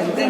అంటే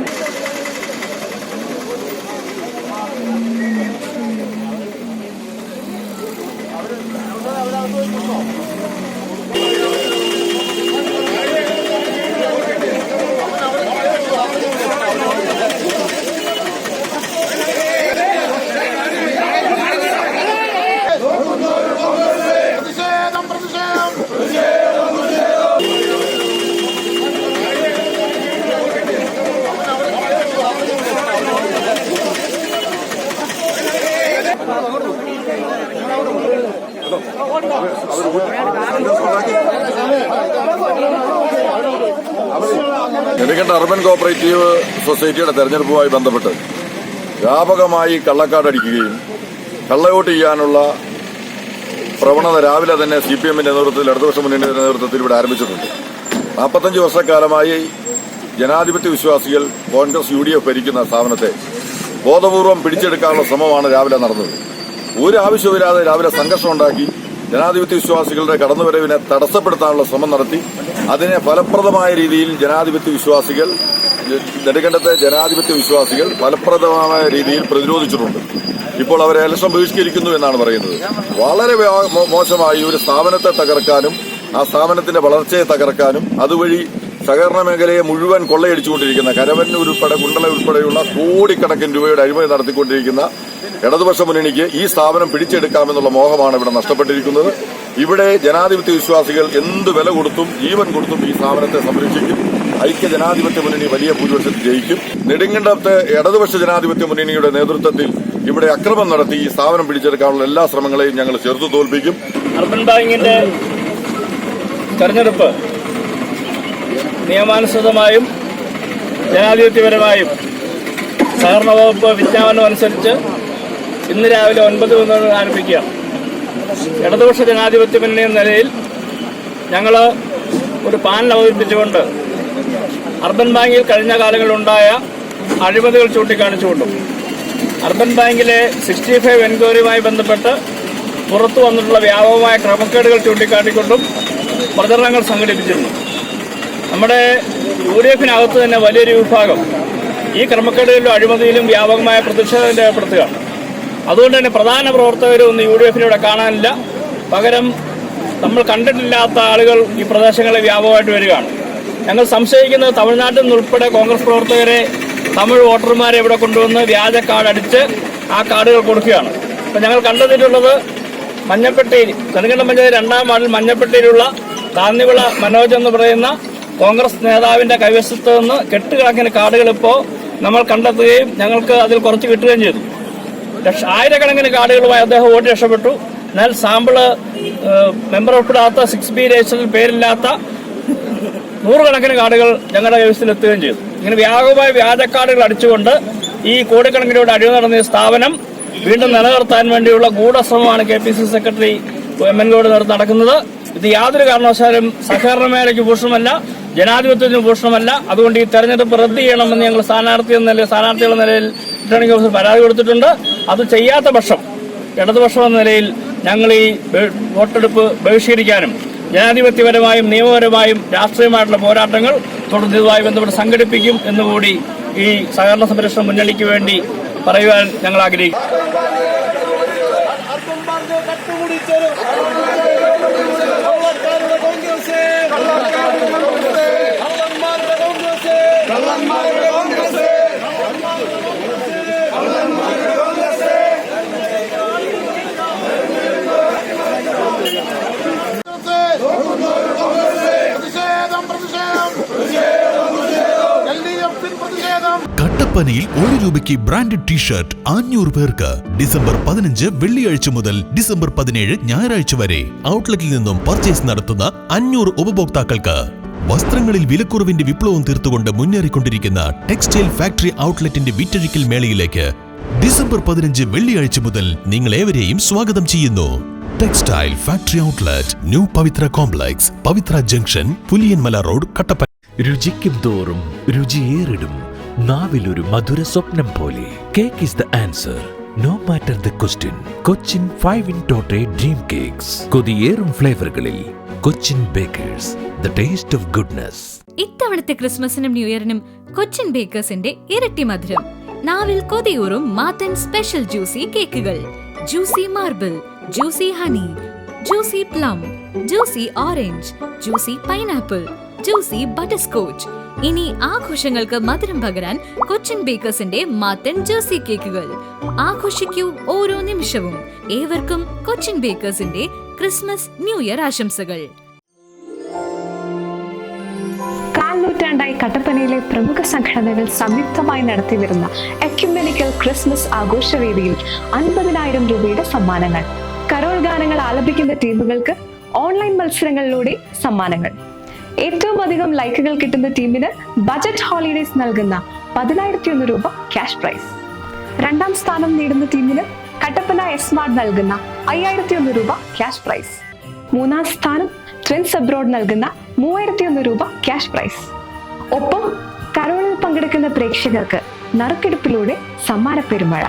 Nedunganda urban cooperative സൊസൈറ്റിയുടെ തെരഞ്ഞെടുപ്പുമായി ബന്ധപ്പെട്ട് വ്യാപകമായി കള്ളക്കാടടിക്കുകയും കള്ളവോട്ട് ചെയ്യാനുള്ള പ്രവണത രാവിലെ തന്നെ സി പി എമ്മിന്റെ നേതൃത്വത്തിൽ ഇടതുപക്ഷ മുന്നണിയുടെ നേതൃത്വത്തിൽ ഇവിടെ ആരംഭിച്ചിട്ടുണ്ട്. നാൽപ്പത്തഞ്ച് വർഷക്കാലമായി ജനാധിപത്യ വിശ്വാസികൾ കോൺഗ്രസ് യു ഡി എഫ് ഭരിക്കുന്ന സ്ഥാപനത്തെ ബോധപൂർവം പിടിച്ചെടുക്കാനുള്ള ശ്രമമാണ് രാവിലെ നടന്നത്. ഒരു ആവശ്യമില്ലാതെ രാവിലെ സംഘർഷം ഉണ്ടാക്കി ജനാധിപത്യ വിശ്വാസികളുടെ കടന്നുവരവിനെ തടസ്സപ്പെടുത്താനുള്ള ശ്രമം നടത്തി. അതിനെ ഫലപ്രദമായ രീതിയിൽ ജനാധിപത്യ വിശ്വാസികൾ നെടുങ്കണ്ടത്തെ ജനാധിപത്യ വിശ്വാസികൾ ഫലപ്രദമായ രീതിയിൽ പ്രതിരോധിച്ചിട്ടുണ്ട്. ഇപ്പോൾ അവരെ ഇലക്ഷൻ ബഹിഷ്കരിക്കുന്നു എന്നാണ് പറയുന്നത്. വളരെ മോശമായി ഒരു സ്ഥാപനത്തെ തകർക്കാനും ആ സ്ഥാപനത്തിന്റെ വളർച്ചയെ തകർക്കാനും അതുവഴി സഹകരണ മേഖലയെ മുഴുവൻ കൊള്ളയടിച്ചുകൊണ്ടിരിക്കുന്ന കരവന്നൂർ ഉൾപ്പെടെ കുണ്ടള ഉൾപ്പെടെയുള്ള കോടിക്കണക്കിന് രൂപയുടെ അഴിമതി നടത്തിക്കൊണ്ടിരിക്കുന്ന ഇടതുപക്ഷ മുന്നണിക്ക് ഈ സ്ഥാപനം പിടിച്ചെടുക്കാമെന്നുള്ള മോഹമാണ് ഇവിടെ നഷ്ടപ്പെട്ടിരിക്കുന്നത്. ഇവിടെ ജനാധിപത്യ വിശ്വാസികൾ എന്ത് വില കൊടുത്തും ജീവൻ കൊടുത്തും ഈ സ്ഥാപനത്തെ സംരക്ഷിക്കും. ഐക്യ ജനാധിപത്യ മുന്നണി വലിയ ഭൂരിപക്ഷത്തിൽ ജയിക്കും. നെടുങ്കണ്ടത്ത് ഇടതുപക്ഷ ജനാധിപത്യ മുന്നണിയുടെ നേതൃത്വത്തിൽ ഇവിടെ അക്രമം നടത്തി ഈ സ്ഥാപനം പിടിച്ചെടുക്കാനുള്ള എല്ലാ ശ്രമങ്ങളെയും ഞങ്ങൾ ചെറുത്തു തോൽപ്പിക്കും. തെരഞ്ഞെടുപ്പ് നിയമാനുസൃതമായും ജനാധിപത്യപരമായും സഹകരണ വകുപ്പ് വിജ്ഞാപനം അനുസരിച്ച് ഇന്ന് രാവിലെ ഒൻപത് മുതൽ ആരംഭിക്കുക. ഇടതുപക്ഷ ജനാധിപത്യ മുന്നണി എന്ന നിലയിൽ ഞങ്ങൾ ഒരു പാനൽ അവതരിപ്പിച്ചുകൊണ്ട് അർബൻ ബാങ്കിൽ കഴിഞ്ഞ കാലങ്ങളിലുണ്ടായ അഴിമതികൾ ചൂണ്ടിക്കാണിച്ചുകൊണ്ടും അർബൻ ബാങ്കിലെ സിക്സ്റ്റി ഫൈവ് എൻക്വയറിയുമായി ബന്ധപ്പെട്ട് പുറത്തു വന്നിട്ടുള്ള വ്യാപകമായ ക്രമക്കേടുകൾ ചൂണ്ടിക്കാട്ടിക്കൊണ്ടും പ്രചരണങ്ങൾ സംഘടിപ്പിച്ചിരുന്നു. നമ്മുടെ യു ഡി എഫിനകത്ത് തന്നെ വലിയൊരു വിഭാഗം ഈ ക്രമക്കേടുകളിലും അഴിമതിയിലും വ്യാപകമായ പ്രതിഷേധം രേഖപ്പെടുത്തുക അതുകൊണ്ട് തന്നെ പ്രധാന പ്രവർത്തകരൊന്നും യു ഡി എഫിലൂടെ കാണാനില്ല. പകരം നമ്മൾ കണ്ടിട്ടില്ലാത്ത ആളുകൾ ഈ പ്രദേശങ്ങളിൽ വ്യാപകമായിട്ട് വരികയാണ്. ഞങ്ങൾ സംശയിക്കുന്നത് തമിഴ്നാട്ടിൽ നിന്നുൾപ്പെടെ കോൺഗ്രസ് പ്രവർത്തകരെ തമിഴ് വോട്ടർമാരെ ഇവിടെ കൊണ്ടുവന്ന് വ്യാജ കാർഡ് അടിച്ച് ആ കാർഡുകൾ കൊടുക്കുകയാണ്. അപ്പം ഞങ്ങൾ കണ്ടെത്തിയിട്ടുള്ളത് മഞ്ഞപ്പെട്ടിയിൽ നെടുങ്കണ്ടം പഞ്ചായത്ത് രണ്ടാം വാർഡിൽ മഞ്ഞപ്പെട്ടിയിലുള്ള താന്നിവിള മനോജ് എന്ന് പറയുന്ന കോൺഗ്രസ് നേതാവിന്റെ കൈവശത്ത് നിന്ന് കെട്ടുകണക്കിന് കാർഡുകൾ ഇപ്പോൾ നമ്മൾ കണ്ടെത്തുകയും ഞങ്ങൾക്ക് അതിൽ കുറച്ച് കിട്ടുകയും ചെയ്തു. ആയിരക്കണക്കിന് കാർഡുകളുമായി അദ്ദേഹം വോട്ട് രക്ഷപ്പെട്ടു. എന്നാൽ സാമ്പിൾ മെമ്പർ ഉൾപ്പെടാത്ത സിക്സ് ബി രജിസ്റ്ററിൽ പേരില്ലാത്ത നൂറുകണക്കിന് കാർഡുകൾ ഞങ്ങളുടെ കൈവശത്തിൽ എത്തുകയും ചെയ്തു. ഇങ്ങനെ വ്യാപകമായ വ്യാജ കാർഡുകൾ അടിച്ചുകൊണ്ട് ഈ കോടിക്കണക്കിനോട് അഴിവ് നടന്ന സ്ഥാപനം വീണ്ടും നിലനിർത്താൻ വേണ്ടിയുള്ള ഗൂഢശ്രമമാണ് K P C secretary M N God നടക്കുന്നത്. ഇത് യാതൊരു കാരണവശാലും സഹകരണ മേഖലയ്ക്ക് ഭൂഷണമല്ല ജനാധിപത്യത്തിന് ഭൂഷണമല്ല. അതുകൊണ്ട് ഈ തെരഞ്ഞെടുപ്പ് റദ്ദ് ചെയ്യണമെന്ന് ഞങ്ങൾ സ്ഥാനാർത്ഥി എന്ന നിലയിൽ സ്ഥാനാർത്ഥികളുടെ നിലയിൽ റിട്ടേണിംഗ് ഓഫീസർ പരാതി കൊടുത്തിട്ടുണ്ട്. അത് ചെയ്യാത്ത പക്ഷം ഇടതുപക്ഷം എന്ന നിലയിൽ ഞങ്ങൾ ഈ വോട്ടെടുപ്പ് ബഹിഷ്കരിക്കാനും ജനാധിപത്യപരമായും നിയമപരമായും രാഷ്ട്രീയമായിട്ടുള്ള പോരാട്ടങ്ങൾ തുടർന്നതുമായി ബന്ധപ്പെട്ട് സംഘടിപ്പിക്കും എന്നുകൂടി ഈ സഹകരണ സംരക്ഷണ മുന്നണിക്ക് വേണ്ടി പറയുവാൻ ഞങ്ങൾ കട്ടുപിടിച്ചൊരു കള്ളക്കാരുടെ കോൺഗ്രസ് കള്ളക്കാരുടെ കോൺഗ്രസ് കള്ളന്മാരുടെ കോൺഗ്രസ് കള്ളന്മാരുടെ കോൺഗ്രസ് പ്രതിഷേധം പ്രതിഷേധം എൽ ഡി എഫിൽ പ്രതിഷേധം കട്ടപ്പനയിൽ ഒരു രൂപയ്ക്ക് ബ്രാൻഡഡ് ടീഷർട്ട് അഞ്ഞൂറ് പേർക്ക് ഡിസംബർ പതിനഞ്ച് വെള്ളിയാഴ്ച മുതൽ ഡിസംബർ പതിനേഴ് ഞായറാഴ്ച വരെ. ഔട്ട്ലെറ്റിൽ നിന്നും പർച്ചേസ് നടത്തുന്ന അഞ്ഞൂറ് ഉപഭോക്താക്കൾക്ക് വസ്ത്രങ്ങളിൽ വിലക്കുറവിന്റെ വിപ്ലവം തീർത്തുകൊണ്ട് മുന്നേറിക്കൊണ്ടിരിക്കുന്ന ടെക്സ്റ്റൈൽ ഫാക്ടറി ഔട്ട്ലെറ്റിന്റെ വിറ്റഴിക്കൽ മേളയിലേക്ക് ഡിസംബർ പതിനഞ്ച് വെള്ളിയാഴ്ച മുതൽ നിങ്ങൾ ഏവരെയും സ്വാഗതം ചെയ്യുന്നു. Textile factory outlet new Pavithra complex Pavithra junction Puliyanmala road Kattappana. രുചിക്കും തോറും രുചിയേറിടും. നാവിലൊരു മധുര സ്വപ്നം പോലെ. Cake is the answer no matter the question Cochin five in tote dream cakes കൊതിയേറും ഫ്ലേവറുകളിൽ Cochin bakers the taste of goodness ഇത്തവണത്തെ ക്രിസ്മസിനും new ഇയറിനും കൊച്ചിൻ ബേക്കേഴ്സിന്റെ ഇരട്ടി മധുരം. നാവിൽ കൊതിയൂറും മാത്തൻ സ്പെഷ്യൽ ജ്യൂസി കേക്കുകൾ juicy marble juicy honey juicy plum juicy orange juicy pineapple juicy butterscotch ഇനി ആഘോഷങ്ങൾക്ക് മധുരം പകരാൻ കൊച്ചിൻ ബേക്കേഴ്സിന്റെ മാത്തൻ ജേഴ്സി കേക്കുകൾ. ആഘോഷിക്കൂ ഓരോ നിമിഷവും. ഏവർക്കും കൊച്ചിൻ ബേക്കേഴ്സിന്റെ ക്രിസ്മസ് ന്യൂ ഇയർ ആശംസകൾ. കാൽ നൂറ്റാണ്ടായി കട്ടപ്പനയിലെ പ്രമുഖ സംഘടനകൾ സംയുക്തമായി നടത്തിവരുന്ന എക്യുമെനിക്കൽ ക്രിസ്മസ് ആഘോഷവേദിയിൽ അൻപതിനായിരം രൂപയുടെ സമ്മാനങ്ങൾ. കരോൾ ഗാനങ്ങൾ ആലപിക്കുന്ന ടീമുകൾക്ക് ഓൺലൈൻ മത്സരങ്ങളിലൂടെ സമ്മാനങ്ങൾ. ഏറ്റവും അധികം ലൈക്കുകൾ കിട്ടുന്ന ടീമിന് ബജറ്റ് ഹോളിഡേസ് നൽകുന്ന പതിനായിരത്തി ഒന്ന് രൂപ ക്യാഷ് പ്രൈസ്. രണ്ടാം സ്ഥാനം നേടുന്ന ടീമിന് കട്ടപ്പന എസ്മാർട്ട് നൽകുന്ന അയ്യായിരത്തി ഒന്ന് രൂപ ക്യാഷ് പ്രൈസ്. മൂന്നാം സ്ഥാനം ട്വിൻസ് അബ്രോഡ് നൽകുന്ന മൂവായിരത്തി ഒന്ന് രൂപ ക്യാഷ് പ്രൈസ്. ഒപ്പം കരോളിൽ പങ്കെടുക്കുന്ന പ്രേക്ഷകർക്ക് നറുക്കെടുപ്പിലൂടെ സമ്മാന പെരുമഴ